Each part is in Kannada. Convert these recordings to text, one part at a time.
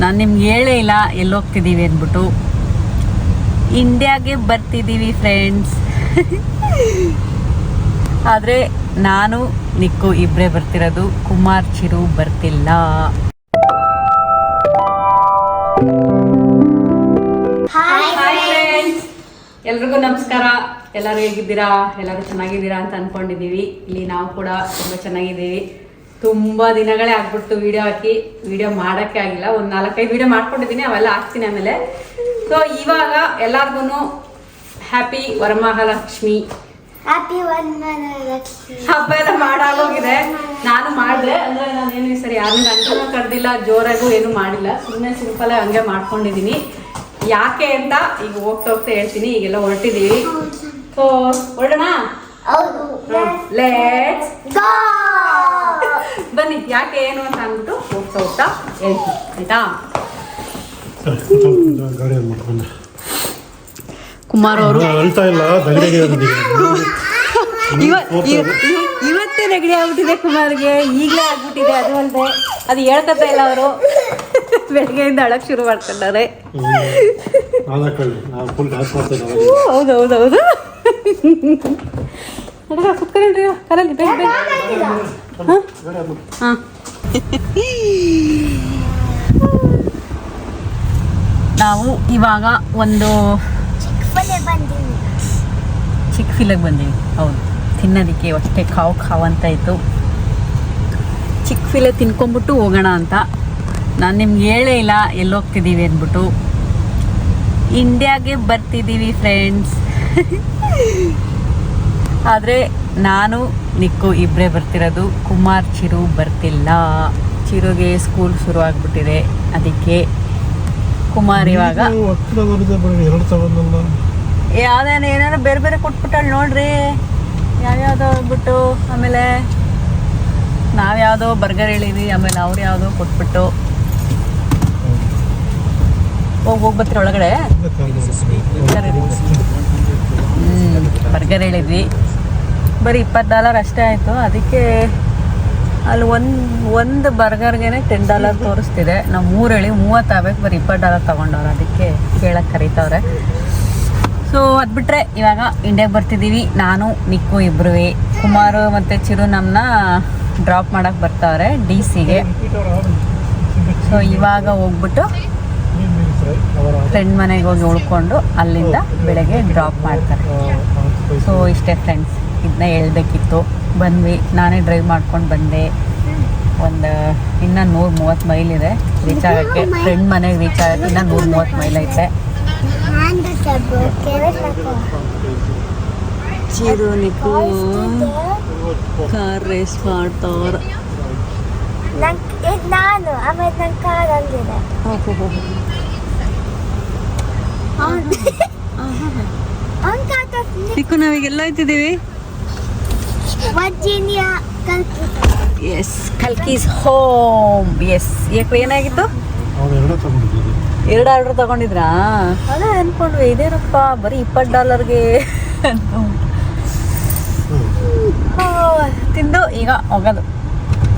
ನಾನು ನಿಮ್ಗೆ ಹೇಳೇ ಇಲ್ಲ ಎಲ್ಲಿ ಹೋಗ್ತಿದ್ದೀವಿ ಅಂದ್ಬಿಟ್ಟು ಇಂಡಿಯಾಗೆ ಬರ್ತಿದ್ದೀವಿ ಫ್ರೆಂಡ್ಸ್ ಆದರೆ ನಾನು ನಿಕ್ಕು ಇಬ್ಬರೇ ಬರ್ತಿರೋದು ಕುಮಾರ್ ಚಿರು ಬರ್ತಿಲ್ಲ. ಎಲ್ರಿಗೂ ನಮಸ್ಕಾರ. ಎಲ್ಲರೂ ಹೇಗಿದ್ದೀರಾ? ಎಲ್ಲರೂ ಚೆನ್ನಾಗಿದ್ದೀರಾ ಅಂತ ಅನ್ಕೊಂಡಿದ್ದೀವಿ. ಇಲ್ಲಿ ನಾವು ಕೂಡ ತುಂಬ ಚೆನ್ನಾಗಿದ್ದೀವಿ. ತುಂಬ ದಿನಗಳೇ ಆಗ್ಬಿಟ್ಟು ವಿಡಿಯೋ ಹಾಕಿ ವಿಡಿಯೋ ಮಾಡೋಕ್ಕೆ ಆಗಿಲ್ಲ. ಒಂದು ನಾಲ್ಕೈದು ವಿಡಿಯೋ ಮಾಡ್ಕೊಂಡಿದ್ದೀನಿ ಅವೆಲ್ಲ ಹಾಕ್ತೀನಿ ಆಮೇಲೆ. ಸೊ ಇವಾಗ ಎಲ್ಲಾರ್ಗು ಹ್ಯಾಪಿ ವರಮಹಾಲಕ್ಷ್ಮಿ. ಹ್ಯಾಪಿ ಹಬ್ಬ ಎಲ್ಲ ಮಾಡಾಗೋಗಿದೆ. ನಾನು ಮಾಡಿದೆ. ಅಂದರೆ ನಾನೇನು ಈ ಸರಿ ಯಾರನ್ನ ಅಂಕನ ಕರೆದಿಲ್ಲ ಜೋರಾಗೂ ಏನು ಮಾಡಿಲ್ಲ. ಸುಮ್ಮನೆ ಸಿಂಪಲ್ ಹಂಗೆ ಮಾಡ್ಕೊಂಡಿದ್ದೀನಿ. ಯಾಕೆ ಅಂತ ಈಗ ಹೋಗ್ತಾ ಹೋಗ್ತಾ ಹೇಳ್ತೀನಿ. ಈಗೆಲ್ಲ ಹೊರಟಿದ್ದೀವಿ ಸೊ ಹೊರಡೋಣ? ಲೆಟ್ಸ್ ಗೋ ಬನ್ನಿ ಯಾಕೆ ಏನು ಅಂತ ಅಂದ್ಬಿಟ್ಟು ಹೋಗ್ತಾ ಹೋಗ್ತಾ ಹೇಳ್ತೀನಿ ಆಯ್ತಾ? ಕುಮಾರ್ ಅವರು. ಅಳ್ತಾ ಇಲ್ಲ ದಂಡೆಗೆ ಇವತ್ತೇ ನೆಗಡಿ ಆಗ್ಬಿಟ್ಟಿದೆ ಕುಮಾರ್ಗೆ ಈಗಲೇ ಆಗ್ಬಿಟ್ಟಿದೆ ಅದು ಅಲ್ಲದೆ ಅದು ಹೇಳ್ಕೊತಾ ಇಲ್ಲ ಅವರು. ಬೆಳಗ್ಗೆಯಿಂದ ಅಳಕ್ ಶುರು ಮಾಡ್ಕೊಂಡವ್ರೆ. ಆದಕೊಳ್ಳಿ ಬೇಗ ಬೇಗ. ಹಾಂ? ನಾವು ಇವಾಗ ಒಂದು ಚಿಕ್ಕ ಫಿಲಗೆ ಬಂದೀವಿ. ಹೌದು. ತಿನ್ನೋದಕ್ಕೆ ಅಷ್ಟೇ ಕಾವು ಕಾವು ಅಂತ ಇತ್ತು. ಚಿಕ್ಕ ಫಿಲೆ ತಿನ್ಕೊಂಬಿಟ್ಟು ಹೋಗೋಣ ಅಂತ. ನಾನು ನಿಮ್ಗೆ ಹೇಳೇ ಇಲ್ಲ, ಎಲ್ಲೋಗ್ತಿದ್ದೀವಿ ಅಂದ್ಬಿಟ್ಟು. ಇಂಡಿಯಾಗೆ ಬರ್ತಿದ್ದೀವಿ ಫ್ರೆಂಡ್ಸ್ ಆದರೆ ನಾನು ನಿಕ್ಕು ಇಬ್ಬರೇ ಬರ್ತಿರೋದು. ಕುಮಾರ್ ಚಿರು ಬರ್ತಿಲ್ಲ. ಚಿರುಗೆ ಸ್ಕೂಲ್ ಶುರು ಆಗಿಬಿಟ್ಟಿದೆ. ಅದಕ್ಕೆ ಕುಮಾರ್ ಇವಾಗ ಹತ್ತಿರ ಏನಾದ್ರು ಬರೀ ಏನಾರು ಬೇರೆ ಬೇರೆ ಕೊಟ್ಬಿಟ್ಟಾಳೆ ನೋಡ್ರಿ. ಯಾವ್ಯಾವ್ದೋ ಹೋಗ್ಬಿಟ್ಟು ಆಮೇಲೆ ನಾವು ಯಾವುದೋ ಬರ್ಗರ್ ಹೇಳಿದ್ವಿ ಆಮೇಲೆ ಅವ್ರು ಯಾವುದೋ ಕೊಟ್ಬಿಟ್ಟು. ಹೋಗಿ ಹೋಗಿ ಬರ್ತೀರ ಒಳಗಡೆ? ಬರ್ಗರ್ ಹೇಳಿದ್ವಿ. ಬರೀ ಇಪ್ಪತ್ತು ಡಾಲರ್ ಅಷ್ಟೇ ಆಯಿತು. ಅದಕ್ಕೆ ಅಲ್ಲಿ ಒಂದು ಒಂದು ಬರ್ಗರ್ಗೆ ಟೆನ್ ಡಾಲರ್ ತೋರಿಸ್ತಿದೆ. ನಾವು ಮೂವತ್ತು ಆಗಬೇಕು, ಬರೀ ಇಪ್ಪತ್ತು ಡಾಲರ್ ತೊಗೊಂಡವ್ರು. ಅದಕ್ಕೆ ಕೇಳಕ್ಕೆ ಕರೀತವ್ರೆ. ಸೊ ಅದು ಬಿಟ್ಟರೆ ಇವಾಗ ಇಂಡಿಯಾಗೆ ಬರ್ತಿದ್ದೀವಿ ನಾನು ನಿಕ್ಕು ಇಬ್ಬರೂ ಕುಮಾರು ಮತ್ತು ಚಿರು ನಮ್ಮನ್ನ ಡ್ರಾಪ್ ಮಾಡೋಕ್ಕೆ ಬರ್ತಾವ್ರೆ ಡಿ ಸಿಗೆ. ಸೊ ಇವಾಗ ಹೋಗ್ಬಿಟ್ಟು ಫ್ರೆಂಡ್ ಮನೆಗೆ ಹೋಗಿ ಉಳ್ಕೊಂಡು ಅಲ್ಲಿಂದ ಬೆಳಗ್ಗೆ ಡ್ರಾಪ್ ಮಾಡ್ತಾರೆ. ಸೊ ಇಷ್ಟೇ ಫ್ರೆಂಡ್ಸ್ ಇದನ್ನ ಹೇಳ್ಬೇಕಿತ್ತು. ಬಂದ್ವಿ. ನಾನೇ ಡ್ರೈವ್ ಮಾಡ್ಕೊಂಡು ಬಂದೆ. ಒಂದು ಇನ್ನೂ ನೂರ ಮೂವತ್ತು ಮೈಲ್ ಇದೆ ರೀಚ್ ಆಗೋಕ್ಕೆ ಫ್ರೆಂಡ್ ಮನೆಗೆ ರೀಚ್ ಆಗೋಕ್ಕೆ ಇನ್ನೂ ನೂರ ಮೂವತ್ತು ಮೈಲ್ ಐತೆ. ಕಾರ್ ರೇಸ್ ಮಾಡ್ತವ್ರ. ನಾನು ಆಮೇಲೆ ನನ್ನ ಕಾರ್ ಅಲ್ಲಿದೆ ಕಾಟ ನಿಕ್ಕು ನಾವೀಗೆಲ್ಲ ಹೋಯ್ತಿದ್ದೀವಿ ವರ್ಜೀನಿಯಾ ಕಲ್ಕಿ ಎಸ್ ಕಲ್ಕೀಸ್ ಹೋಮ್ ಎಸ್ ಯಾಕೆ ಏನಾಗಿತ್ತು ಎರಡೇ ಆರ್ಡರ್ ತಗೊಂಡಿದ್ರಾ? ಅದೇ ಅನ್ಕೊಂಡ್ವಿ ಇದೇನಪ್ಪ ಬರೀ ಇಪ್ಪತ್ತು ಡಾಲರ್ಗೆ ತಿಂದು ಈಗ ಹೋಗೋದು.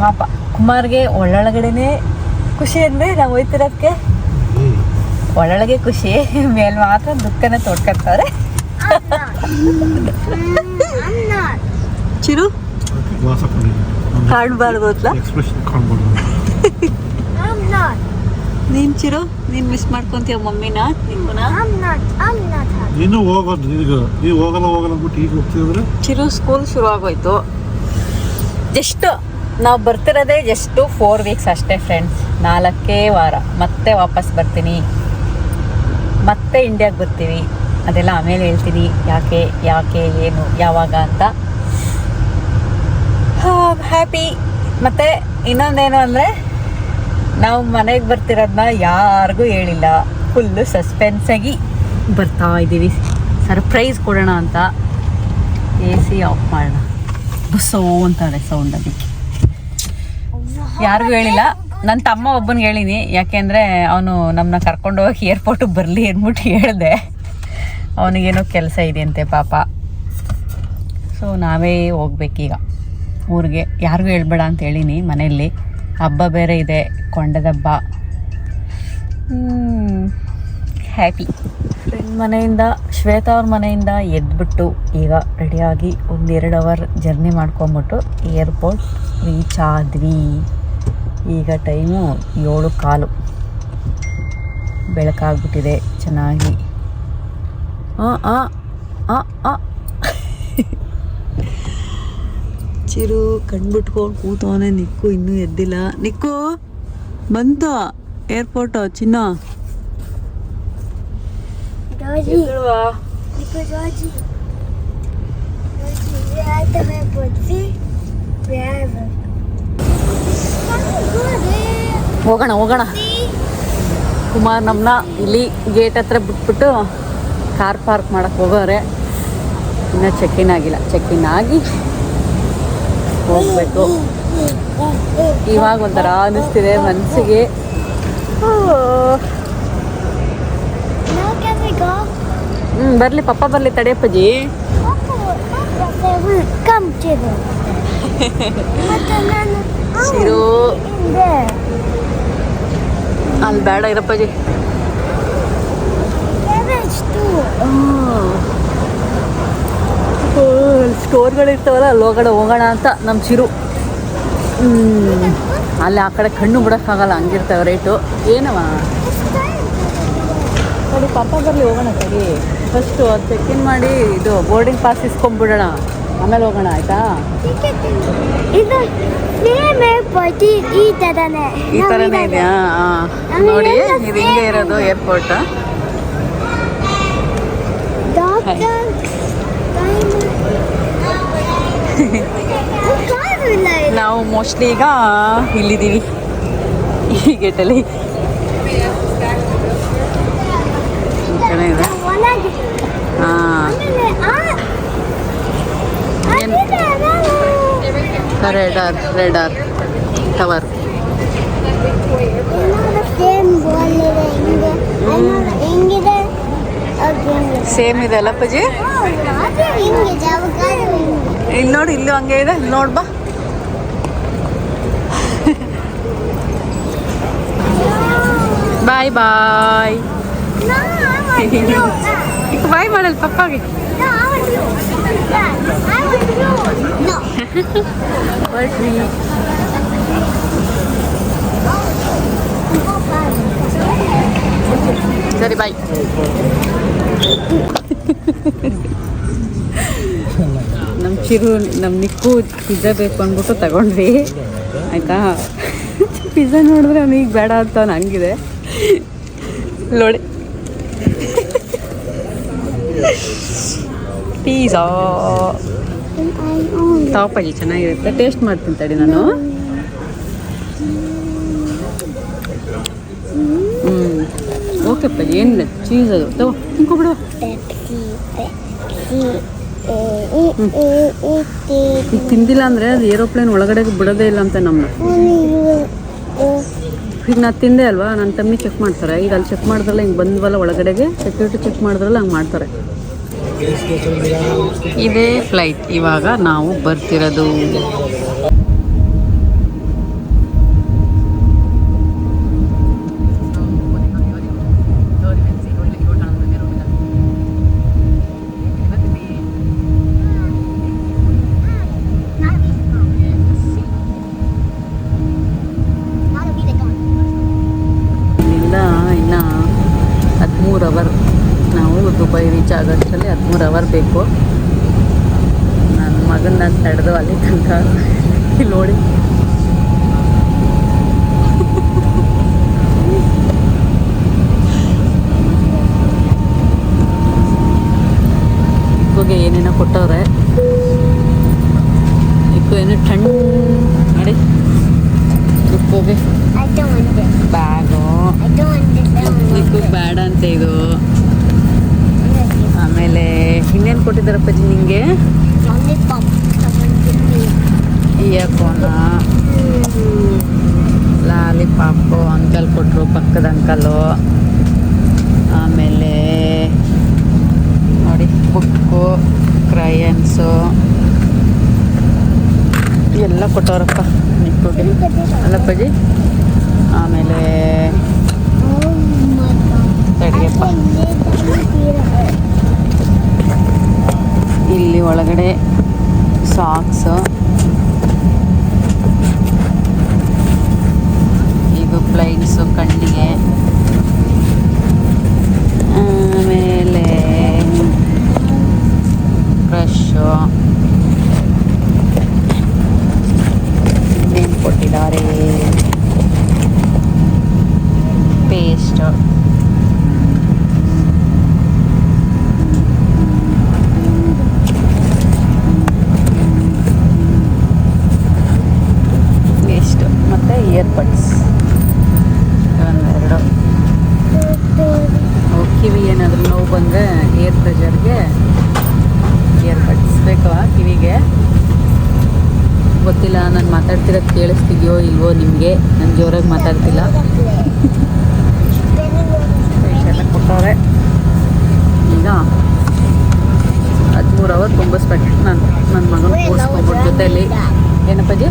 ಪಾಪ ಕುಮಾರ್ಗೆ ಒಳ್ಳೊಳಗಡೆನೆ ಖುಷಿ ಅಂದರೆ ನಾವು ಹೋಯ್ತಿರೋದಕ್ಕೆ ಒಳ್ಳೊಳಗೆ ಖುಷಿ ಮೇಲೆ ಮಾತ್ರ ದುಃಖನ ತೋಡ್ಕೊತಾರೆ ಚಿರು? ಕಾಣಬಾರ್ದು. ನೀನು ಚಿರು ನೀನ್ ಮಿಸ್ ಮಾಡ್ಕೊಂತೀಯ ಮಮ್ಮಿನ ನೀನು ಹೋಗೋದು ಈಗ ನೀವು ಹೋಗಲ್ಲ ಹೋಗಲ್ಲ ಅಂದ್ಬಿಟ್ಟು ಈಗ ಹೋಗ್ತಿದ್ರೆ ಚಿರು ಸ್ಕೂಲ್ ಶುರು ಆಗೋಯ್ತು. ಜಸ್ಟ್ ನಾವು ಬರ್ತಿರೋದೇ ಜಸ್ಟು ಫೋರ್ ವೀಕ್ಸ್ ಅಷ್ಟೇ ಫ್ರೆಂಡ್ಸ್ ನಾಲ್ಕೇ ವಾರ. ಮತ್ತೆ ವಾಪಸ್ ಬರ್ತೀನಿ. ಮತ್ತೆ ಇಂಡಿಯಾಗೆ ಬರ್ತೀವಿ ಅದೆಲ್ಲ ಆಮೇಲೆ ಹೇಳ್ತೀನಿ. ಯಾಕೆ ಯಾಕೆ ಏನು ಯಾವಾಗ ಅಂತ. ಹ್ಯಾಪಿ ಮತ್ತು ಇನ್ನೊಂದೇನು ಅಂದರೆ, ನಾವು ಮನೆಗೆ ಬರ್ತಿರೋದನ್ನ ಯಾರಿಗೂ ಹೇಳಿಲ್ಲ. ಫುಲ್ಲು ಸಸ್ಪೆನ್ಸಾಗಿ ಬರ್ತಾ ಇದ್ದೀವಿ. ಸರ್ಪ್ರೈಸ್ ಕೊಡೋಣ ಅಂತ ಎ ಸಿ ಆಫ್ ಮಾಡೋಣ. ಬಸ್ಸೋ ಅಂತಾರೆ ಸೌಂಡ್ ಅದಕ್ಕೆ ಯಾರಿಗೂ ಹೇಳಿಲ್ಲ. ನನ್ನ ತಮ್ಮ ಒಬ್ಬನಿಗೆ ಹೇಳಿನಿ. ಯಾಕೆಂದರೆ ಅವನು ನಮ್ಮನ್ನ ಕರ್ಕೊಂಡು ಹೋಗಿ ಏರ್ಪೋರ್ಟಿಗೆ ಬರಲಿ ಅಂದ್ಬಿಟ್ಟು ಹೇಳಿದೆ. ಅವನಿಗೇನೋ ಕೆಲಸ ಇದೆಯಂತೆ ಪಾಪ. ಸೊ ನಾವೇ ಹೋಗ್ಬೇಕೀಗ. ಊರಿಗೆ. ಯಾರಿಗೂ ಹೇಳ್ಬೇಡ ಅಂತ ಹೇಳಿನಿ ಮನೆಯಲ್ಲಿ. ಹಬ್ಬ ಬೇರೆ ಇದೆ ಕೊಂಡದಬ್ಬ ಹ್ಯಾಪಿ ಫ್ರೆಂಡ್ ಮನೆಯಿಂದ, ಶ್ವೇತಾ ಅವ್ರ ಮನೆಯಿಂದ ಎದ್ಬಿಟ್ಟು ಈಗ ರೆಡಿಯಾಗಿ ಒಂದು ಎರಡು ಅವರ್ ಜರ್ನಿ ಮಾಡ್ಕೊಂಬಿಟ್ಟು ಏರ್ಪೋರ್ಟ್ ರೀಚ್ ಆದ್ವಿ. ಈಗ ಟೈಮು ಏಳು ಕಾಲು. ಬೆಳಕಾಗ್ಬಿಟ್ಟಿದೆ ಚೆನ್ನಾಗಿ. ಆ ಆ ಆ ಆ. ಚಿರು ಕಣ್ಬಿಟ್ಕೊಂಡು ಕೂತವನೆ ನಿಕ್ಕು ಇನ್ನೂ ಎದ್ದಿಲ್ಲ. ನಿಕ್ಕು ಬಂತು. ಏರ್ಪೋರ್ಟ್ ಚಿನ್ನ. ಹೋಗೋಣ ಹೋಗೋಣ? ಕುಮಾರ್ ನಮ್ಮನ್ನ ಇಲ್ಲಿ ಗೇಟ್ ಹತ್ರ ಬಿಟ್ಬಿಟ್ಟು ಕಾರ್ ಪಾರ್ಕ್ ಮಾಡಕ್ಕೆ ಹೋಗೋರೆ. ಇನ್ನೂ ಚೆಕ್ ಇನ್ ಆಗಿಲ್ಲ. ಚೆಕ್ ಇನ್ ಆಗಿ ಹೋಗ್ಬೇಕು. ಇವಾಗ ಒಂಥರ ಅನಿಸ್ತಿದೆ ಮನಸ್ಸಿಗೆ? ಹ್ಞೂ ಬರಲಿ ಪಪ್ಪ ಬರಲಿ ತಡೆಯಪ್ಪಜಿ ಚಿರು ಅಲ್ಲಿ ಬೇಡ ಇರಪ್ಪಜಿ. ಸ್ಟೋರ್ಗಳಿರ್ತಾವಲ್ಲ ಸ್ಟೋರ್ಗಳು ಇರ್ತಾವಲ್ಲ ಅಲ್ಲಿ ಹೋಗೋಣ ಹೋಗೋಣ ಅಂತ ನಮ್ಮ ಚಿರು. ಅಲ್ಲಿ ಆ ಕಡೆ ಕಣ್ಣು ಬಿಡೋಕ್ಕಾಗಲ್ಲ ಹಂಗಿರ್ತಾವೆ ರೇಟು ಏನವ? ನೋಡಿ ಪಾಪ ಬರಲಿ ಹೋಗೋಣ ಸರಿ. ಫಸ್ಟು ಅದು ಚೆಕ್ ಇನ್ ಮಾಡಿ ಇದು ಬೋರ್ಡಿಂಗ್ ಪಾಸ್ ಇಸ್ಕೊಂಡ್ಬಿಡೋಣ ಆಮೇಲೆ ಹೋಗೋಣ ಆಯ್ತಾ? ಈ ಥರನೇ ಇದೆಯಾ? ಹಾಂ ನೋಡಿ ಇದು ಹಿಂಗೆ ಇರೋದು ಏರ್ಪೋರ್ಟ್ ಡಾಕ್ಟರ್ ಕಾರು ಇಲ್ಲ ಇಲ್ಲಿ. ನಾವು ಮೋಸ್ಟ್ಲಿ ಈಗ ಇಲ್ಲಿದ್ದೀವಿ. ಈ ಗೇಟಲ್ಲಿ ಚೆನ್ನಾಗಿದೆ. ಹಾಂ. ರೆಡಾರ್ ರೆಡಾರ್ ಟವರ್ ಇದೆ ಹಿಂಗಿದೆ. ಸೇಮ್ ಇದೆ ಅಲ್ಲ ಪಜಿ ಹೌದು, ಅದು ಹಿಂಗಿದೆ ಅವಾಗ ಹಿಂಗೆ. ಇಲ್ಲಿ ನೋಡಿ ಇಲ್ಲೂ ಹಂಗೆ ಇದೆ ಇಲ್ಲಿ ನೋಡ್ ಬಾ ಬಾಯ್ ಬಾಯ್ No, I want blue. Bye model ಪಪ್ಪಾಗೆ No, I want blue. Yeah, I want blue. No. ಹೊರ್ಟ್ವಿ ಸರಿ ಬಾಯ್ ನಮ್ಮ ಚಿರು ನಮ್ಮ ನಿಕ್ಕು ಪಿಜ್ಜಾ ಬೇಕು ಅಂದ್ಬಿಟ್ಟು ತಗೊಂಡ್ವಿ. ಆಯಿತಾ? ಪಿಜ್ಜಾ ನೋಡಿದ್ರೆ ಅವನಿಗೆ ಬೇಡ ಅಂತ ಅವ್ನು ಹಂಗಿದೆ. ನೋಡಿ. ಪಿಜ್ಜಾ ಟಾಪಲ್ಲಿ ಚೆನ್ನಾಗಿರುತ್ತೆ. ಟೇಸ್ಟ್ ಮಾಡ್ತೀನಿ ತಡಿ ನಾನು. ಓಕೆ ಪಲ್ಲಿ ಏನಿಲ್ಲ ಚೀಸ್ ಅದು ತಗೋ ತಿನ್ಕೊಬಿಡು ಈಗ ತಿಂದಿಲ್ಲ ಅಂದರೆ ಅದು ಏರೋಪ್ಲೇನ್ ಒಳಗಡೆ ಬಿಡೋದೇ ಇಲ್ಲ ಅಂತ ನಮ್ಮ. ಈಗ ನಾ ತಿಂದೆ ಅಲ್ವಾ ನನ್ನ ತಮ್ಮಿ ಚೆಕ್ ಮಾಡ್ತಾರೆ. ಈಗ ಅಲ್ಲಿ ಚೆಕ್ ಮಾಡಿದ್ರಲ್ಲ ಹಿಂಗೆ ಬಂದ್ವಲ್ಲ ಒಳಗಡೆಗೆ ಸೆಕ್ಯೂರಿಟಿ ಚೆಕ್ ಮಾಡಿದ್ರಲ್ಲ ಹಂಗೆ ಮಾಡ್ತಾರೆ. ಇದೇ ಫ್ಲೈಟ್ ಇವಾಗ ನಾವು ಬರ್ತಿರೋದು. ಹದಿಮೂರು ಬೇಕು ನನ್ನ ಮಗನ ತಡೆದು ಅಲ್ಲಿ ತನಕ ಇಲ್ಲಿ ನೋಡಿ. ಇಕ್ಕೋಗೆ ಏನೇನೋ ಕೊಟ್ಟವ್ರೆ. ಇಕ್ಕು ಏನೋ ಟಣ್ ನೋಡಿ ಇಕ್ಕೋಗೆ ಬ್ಯಾಗು. want ಬೇಡ ಅಂತ ಇದು it. ಆಮೇಲೆ ಇನ್ನೇನು ಕೊಟ್ಟಿದ್ದಾರೆ ಅಪ್ಪಾಜಿ ನಿಮಗೆ. ಇಯರ್ಫೋನ ಲಾಲಿಪಾಪು ಅಂಕಲ್ ಕೊಟ್ಟರು ಪಕ್ಕದ ಅಂಕಲು. ಆಮೇಲೆ ನೋಡಿ ಬುಕ್ಕು ಕ್ರಯನ್ಸು. ಎಲ್ಲ ಕೊಟ್ಟವ್ರಪ್ಪ ನಿಕ್ಕೋಗೆ ಅಲ್ಲಪ್ಪಾಜಿ ಆಮೇಲೆ Oh, ಒಳಗಡೆ ಸಾಕ್ಸ್ ಇಲ್ಲ ನಾನು ಮಾತಾಡ್ತಿರೋ ಕೇಳಿಸ್ತಿದ್ಯೋ ಇಲ್ವೋ ನಿಮಗೆ ನಾನು ಜೋರಾಗಿ ಮಾತಾಡ್ತಿಲ್ಲ. ಕೊಟ್ಟವ್ರೆ. ಈಗ ಹದಿಮೂರು ಅವರ್ ತುಂಬಿಸ್ಬೇಕು ನಾನು ನನ್ನ ಮಗನ ಕೂರಿಸ್ಕೊಂಡ್ಬಿಟ್ಟು ಜೊತೆಯಲ್ಲಿ ಏನಪ್ಪ ಜಿ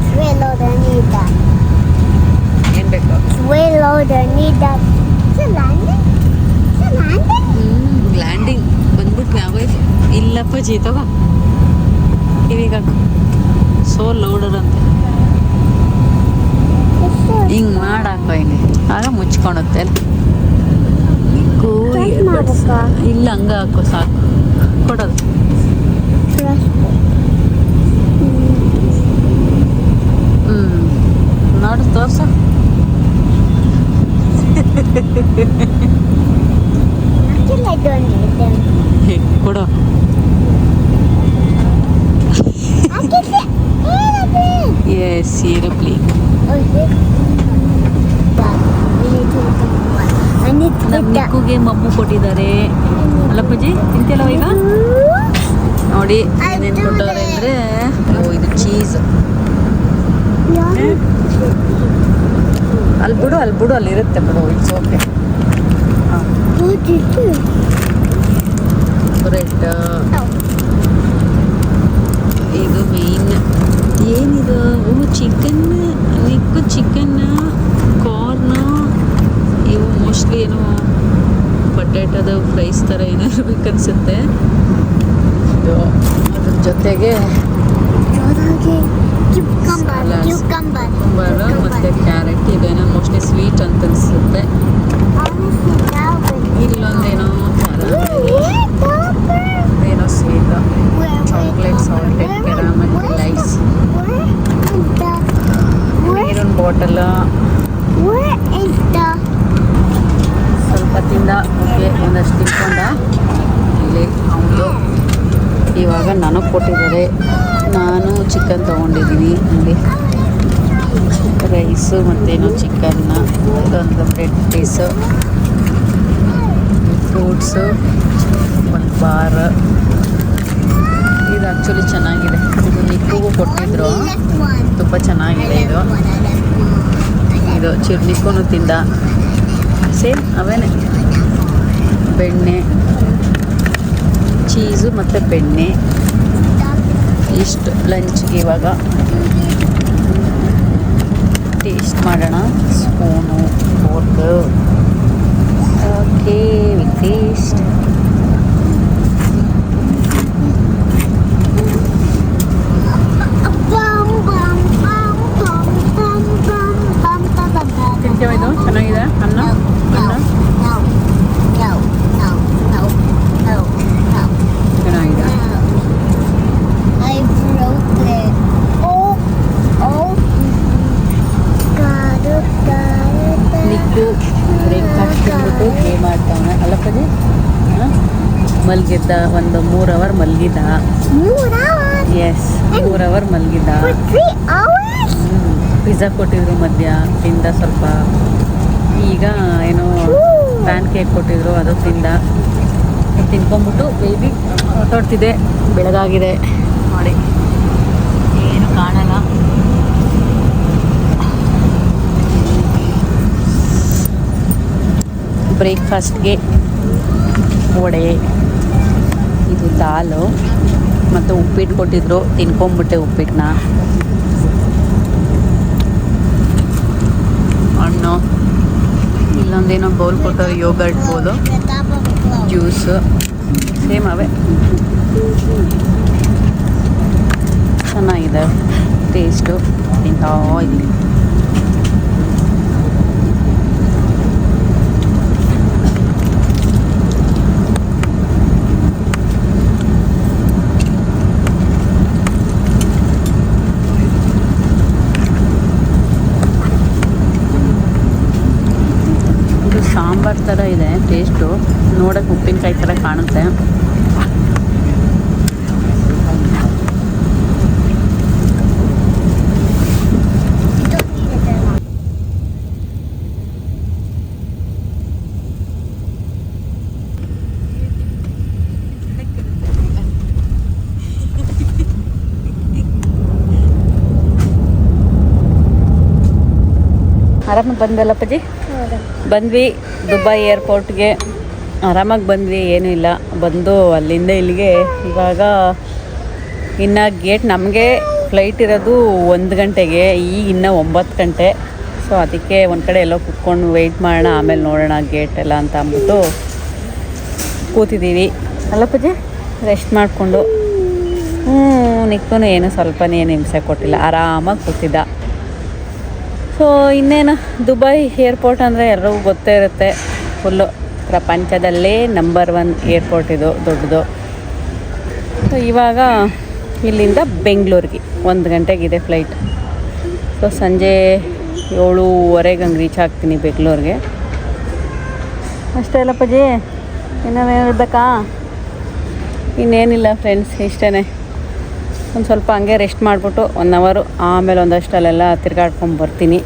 ಲ್ಯಾಂಡಿಂಗ್ ಬಂದ್ಬಿಟ್ಟು ಯಾವ ಇಲ್ಲಪ್ಪ ಜೀತವ ಕಿವಿಗಾಕು ಸೋ ಲೌಡರ್ ಅಂತ. ಹಿಂಗೆ ಮಾಡಾಕೋ ಹಿಂಗೆ ಆಗ ಮುಚ್ಕೊಳುತ್ತೆ ಇಲ್ಲ ಹಂಗೆ ಹಾಕೋ ಸಾಕು. ಕೊಡೋದು. ಹ್ಞೂ ನೋಡು ತೋರ್ಸ. ಕೊಡೋ. Yes, aeroplane. ನಮ್ಮ ನಿಕ್ಕುಗೆ ಮಬ್ಬು ಕೊಟ್ಟಿದ್ದಾರೆ. ಅಲ್ಲಪ್ಪಜಿ ತಿಂತಿಯಲ್ಲ ಈಗ? ನೋಡಿ ಏನೇನು ಕೊಟ್ಟವ್ರೆ ಅಂದರೆ ಇದು ಚೀಸ್ ಅಲ್ಲಿ ಬಿಡು ಅಲ್ಲಿ ಬಿಡು ಅಲ್ಲಿರುತ್ತೆ ಬಿಡು ಇಟ್ಸ್ ಓಕೆ ಬ್ರೆಡ್ ಇದು ಮೇನ್ ಏನಿದು? ಓ ಚಿಕನ್ ನಿಕ್ಕು ಚಿಕನ್ ಕಾರ್ನ್ ಇವು ಮೋಸ್ಟ್ಲಿ ಏನು ಪೊಟ್ಯಾಟೋದ ಫ್ರೈಸ್ ಥರ ಏನಾದ್ರು ಬೇಕನ್ಸುತ್ತೆ ಇದು ಅದ್ರ ಜೊತೆಗೆ ಕುಂಬಾರ ಮತ್ತು ಕ್ಯಾರೆಟ್ ಇದೇನೋ ಮೋಸ್ಟ್ಲಿ ಸ್ವೀಟ್ ಅಂತ ಅನಿಸುತ್ತೆ. ಇಲ್ಲೊಂದೇನೋ Where, Papa? ಏನೋ sweet Where, chocolate salted caramel Lays Where is the, where, ನೀರಿನ ಬಾಟಲ್ where is the, ಸ್ವಲ್ಪ ತಿಂದ ಓಕೆ ಒಂದಷ್ಟು ತಿನ್ಕೊಂಡ ಇಲ್ಲಿ ಅವನು ಇವಾಗ ನನಗೆ ಕೊಟ್ಟಿದ್ದಾರೆ ನಾನು ಚಿಕನ್ ತೊಗೊಂಡಿದ್ದೀನಿ ಇಲ್ಲಿ ರೈಸು ಮತ್ತೇನೋ ಚಿಕನ್ನ ಇದೊಂದು ಬ್ರೆಡ್ ಪೀಸು ಫ್ರೂಟ್ಸು ಒಂದು ಬಾರ್ ಇದು ಆ್ಯಕ್ಚುಲಿ ಚೆನ್ನಾಗಿದೆ. ಇದು ನಿಕ್ಕಿಗೂ ಕೊಟ್ಟಿದ್ರು. ತುಂಬ ಚೆನ್ನಾಗಿದೆ ಇದು. ಇದು ಚಿರ್ನಿಕ್ಕೂ ತಿಂದ. ಸೇಮ್ ಅವೇನೆ. ಬೆಣ್ಣೆ ಚೀಸು ಮತ್ತು ಬೆಣ್ಣೆ. ಇಷ್ಟು ಲಂಚ್ಗೆ ಇವಾಗ. ಟೇಸ್ಟ್ ಮಾಡೋಣ. Spoon fork okay, we faced. ಮಲಗಿದ್ದ ಒಂದು ಮೂರು ಅವರ್ ಮಲಗಿದ್ದ? ಎಸ್ ಮೂರು ಅವರ್ ಮಲಗಿದ್ದ ಪಿಜ್ಜಾ ಕೊಟ್ಟಿದ್ರು ಮಧ್ಯ ತಿಂದ ಸ್ವಲ್ಪ. ಈಗ ಏನೋ ಪ್ಯಾನ್ ಕೇಕ್ ಕೊಟ್ಟಿದ್ರು ಅದು ತಿಂದ ತಿನ್ಕೊಂಬಿಟ್ಟು ಬೇಬಿ ಆಟಾಡ್ತಿದೆ ಬೆಳಗಾಗಿದೆ. ನೋಡಿ ಏನು ಕಾಣಲ್ಲ. ಬ್ರೇಕ್ಫಾಸ್ಟ್ಗೆ ವಡೆ. ಇದು ದಾಲು. ಮತ್ತು ಉಪ್ಪಿಟ್ಟು ಕೊಟ್ಟಿದ್ರು, ತಿನ್ಕೊಂಬಿಟ್ಟೆ ಉಪ್ಪಿಟ್ಟನ್ನ. ಹಣ್ಣು. ಇಲ್ಲೊಂದೇನೋ ಬೌಲ್ ಕೊಟ್ಟರೆ ಯೋಗರ್ಟ್ of ಜ್ಯೂಸು ಸೇಮ್ ಅವೇ. ಚೆನ್ನಾಗಿದೆ. ಟೇಸ್ಟು ತಿಂತಾ ಇದ್ದೀನಿ ಇದು ಸಾಂಬಾರ್ ಥರ ಇದೆ ಟೇಸ್ಟು. ನೋಡೋಕೆ ಉಪ್ಪಿನಕಾಯಿ ಥರ ಕಾಣುತ್ತೆ. ಆರಾಮಾಗಿ ಪಜಿ ಬಂದ್ವಿ ದುಬೈ ಏರ್ಪೋರ್ಟ್ಗೆ ಆರಾಮಾಗಿ ಬಂದ್ವಿ ಏನೂ ಇಲ್ಲ. ಬಂದು ಅಲ್ಲಿಂದ ಇಲ್ಲಿಗೆ. ಇವಾಗ ಇನ್ನು ಗೇಟ್ ನಮಗೆ ಫ್ಲೈಟ್ ಇರೋದು ಒಂದು ಗಂಟೆಗೆ ಈಗ ಇನ್ನೂ ಒಂಬತ್ತು ಗಂಟೆ. ಸೊ ಅದಕ್ಕೆ ಒಂದು ಕಡೆ ಎಲ್ಲೋ ಕುತ್ಕೊಂಡು ವೆಯ್ಟ್ ಮಾಡೋಣ ಆಮೇಲೆ ನೋಡೋಣ ಗೇಟ್ ಎಲ್ಲ ಅಂತ ಅಂದ್ಬಿಟ್ಟು ಕೂತಿದ್ದೀವಿ ಅಲ್ಲಪ್ಪಜಿ? ರೆಸ್ಟ್ ಮಾಡಿಕೊಂಡು. ಹ್ಞೂ ನಿಕ್ಕೂ ಏನು ಸ್ವಲ್ಪನೇ ಏನು ಹಿಂಸೆ ಕೊಟ್ಟಿಲ್ಲ. ಆರಾಮಾಗಿ ಕೂತಿದ್ದ. ಸೊ ಇನ್ನೇನು? ದುಬೈ ಏರ್ಪೋರ್ಟ್ ಅಂದರೆ ಎಲ್ಲರಿಗೂ ಗೊತ್ತೇ ಇರುತ್ತೆ. ಫುಲ್ಲು ಪ್ರಪಂಚದಲ್ಲೇ ನಂಬರ್ ಒನ್ ಏರ್ಪೋರ್ಟ್ ಇದು, ದೊಡ್ಡದು. ಸೊ ಇವಾಗ ಇಲ್ಲಿಂದ ಬೆಂಗಳೂರಿಗೆ ಒಂದು ಗಂಟೆಗಿದೆ ಫ್ಲೈಟ್ ಸೊ ಸಂಜೆ ಏಳುವರೆಗೆ ಹಂಗೆ ರೀಚ್ ಆಗ್ತೀನಿ ಬೆಂಗಳೂರಿಗೆ. ಅಷ್ಟೇ ಅಲ್ಲಪ್ಪಜಿ ಇನ್ನೇನು ಹೇಳ್ಬೇಕಾ? ಇನ್ನೇನಿಲ್ಲ ಫ್ರೆಂಡ್ಸ್ ಇಷ್ಟೇ ಒಂದು ಸ್ವಲ್ಪ ಹಂಗೆ ರೆಸ್ಟ್ ಮಾಡಿಬಿಟ್ಟು ಒನ್ ಅವರು ಆಮೇಲೆ ಒಂದಷ್ಟಲ್ಲೆಲ್ಲ ತಿರ್ಗಾಡ್ಕೊಂಡು ಬರ್ತೀನಿ.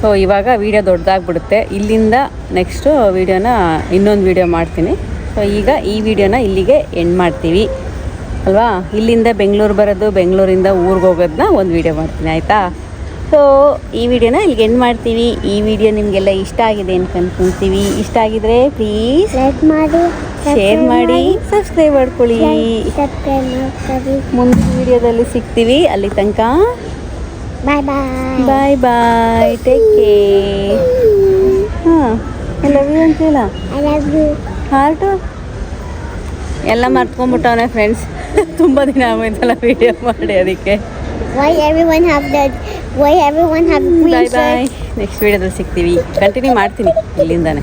ಸೊ ಇವಾಗ ವೀಡಿಯೋ ದೊಡ್ಡದಾಗ್ಬಿಡುತ್ತೆ ಇಲ್ಲಿಂದ ನೆಕ್ಸ್ಟು ವೀಡಿಯೋನ ಇನ್ನೊಂದು ವೀಡಿಯೋ ಮಾಡ್ತೀನಿ. ಸೊ ಈಗ ಈ ವಿಡಿಯೋನ ಇಲ್ಲಿಗೆ ಎಂಡ್ ಮಾಡ್ತೀವಿ. ಅಲ್ವಾ? ಇಲ್ಲಿಂದ ಬೆಂಗಳೂರು ಬರೋದು, ಬೆಂಗಳೂರಿಂದ ಊರಿಗೆ ಹೋಗೋದನ್ನ ಒಂದು ವೀಡಿಯೋ ಮಾಡ್ತೀನಿ, ಆಯಿತಾ? ಸೊ ಈ ವಿಡಿಯೋನ ಇಲ್ಲಿಗೆ ಎಂಡ್ ಮಾಡ್ತೀವಿ. ಈ ವಿಡಿಯೋ ನಿಮಗೆಲ್ಲ ಇಷ್ಟ ಆಗಿದೆ ಅಂತ ಅನ್ಕೊಂತೀವಿ ಇಷ್ಟ ಆಗಿದ್ರೆ ಪ್ಲೀಸ್ ಲೈಕ್ ಮಾಡಿ. ಶೇರ್ ಮಾಡಿ ಸಬ್ಸ್ಕ್ರೈಬ್ ಮಾಡ್ಕೊಳ್ಳಿ. ಮುಂದಿನ ವಿಡಿಯೋದಲ್ಲಿ ಸಿಗ್ತೀವಿ ಅಲ್ಲಿ ತನಕ. Bye bye bye bye take care ಹಾಂ I love you love you heart ಎಲ್ಲ ಮರ್ತ್ಕೊಂಡ್ಬಿಟ್ಟವನೆ ಫ್ರೆಂಡ್ಸ್ ತುಂಬ ದಿನ ಆಗೋಯ್ತಲ್ಲ ವಿಡಿಯೋ ಮಾಡಿ ಅದಕ್ಕೆ. Why everyone have that? Why everyone have green bye bye shirts? Next ವಿಡಿಯೋದಲ್ಲಿ ಸಿಗ್ತೀವಿ. ಕಂಟಿನ್ಯೂ ಮಾಡ್ತೀನಿ ಇಲ್ಲಿಂದಾನೆ.